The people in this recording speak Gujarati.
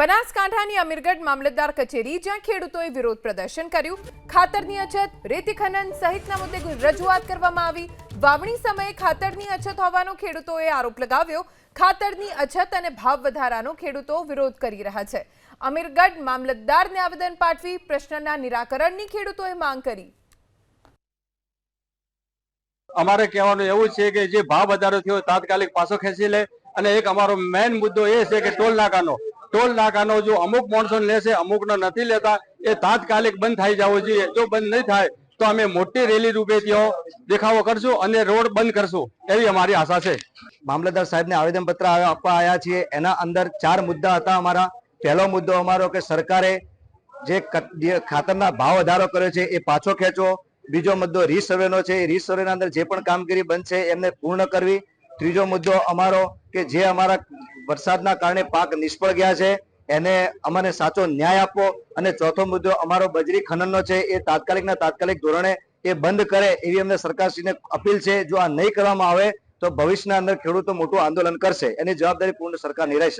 બનાસકાંઠાની અમીરગઢ મામલતદાર કચેરી જ્યાં ખેડૂતોએ વિરોધ પ્રદર્શન કર્યું. ખાતરની અછત, રેતી ખનન સહિતના મુદ્દે રજૂઆત કરવામાં આવી. વાવણી સમયે ખાતરની અછત હોવાનો ખેડૂતોએ આરોપ લગાવ્યો. ખાતરની અછત અને ભાવ વધારાનો ખેડૂતો વિરોધ કરી રહ્યા છે. અમીરગઢ મામલતદારને આવેદન પાઠવી પ્રશ્નના નિરાકરણની ખેડૂતોએ માંગ કરી. અમારે કહેવાનું એવું છે કે જે ભાવ વધારો થયો, તાત્કાલિક પાછો ખેંચી લે. અને એક અમારો મેઇન મુદ્દો એ છે કે ટોલ નાકાનો. ટોલ નાકાનો જો અમુક માણસો લેશે, અમુકનો નથી લેતા, એ તાત્કાલિક બંધ થઈ જવો જોઈએ. જો બંધ નહીં થાય, તો અમે મોટી રેલી રૂપે ત્યાં દેખાવો કરશું અને રોડ બંધ કરશું. એવી અમારી આશા છે. મામલતદાર સાહેબને આવેદનપત્ર આપવા આવ્યા છીએ. એના અંદર ચાર મુદ્દા હતા અમારા. પહેલો મુદ્દો અમારો કે સરકારે જે ખાતરના ભાવ વધારો કર્યો છે, એ પાછો ખેંચો. બીજો મુદ્દો રીસર્વેનો છે. એ રીસર્વેના અંદર જે પણ કામગીરી બંધ છે, એમને પૂર્ણ કરવી. ત્રીજો મુદ્દો અમારો કે જે અમારા વરસાદના કારણે પાક નિષ્ફળ ગયા છે. એને અમને સાચો ન્યાય આપવો અને ચોથો મુદ્દો અમારો બજરી ખનનનો છે એ તાત્કાલિકના તાત્કાલિક ધોરણે એ બંધ કરે એવી અમને સરકારશ્રીને અપીલ છે. જો આ નહીં કરવામાં આવે તો ભવિષ્યના અંદર ખેડૂતો મોટું આંદોલન કરશે. એની જવાબદારી પૂર્ણ સરકાર નિરાશે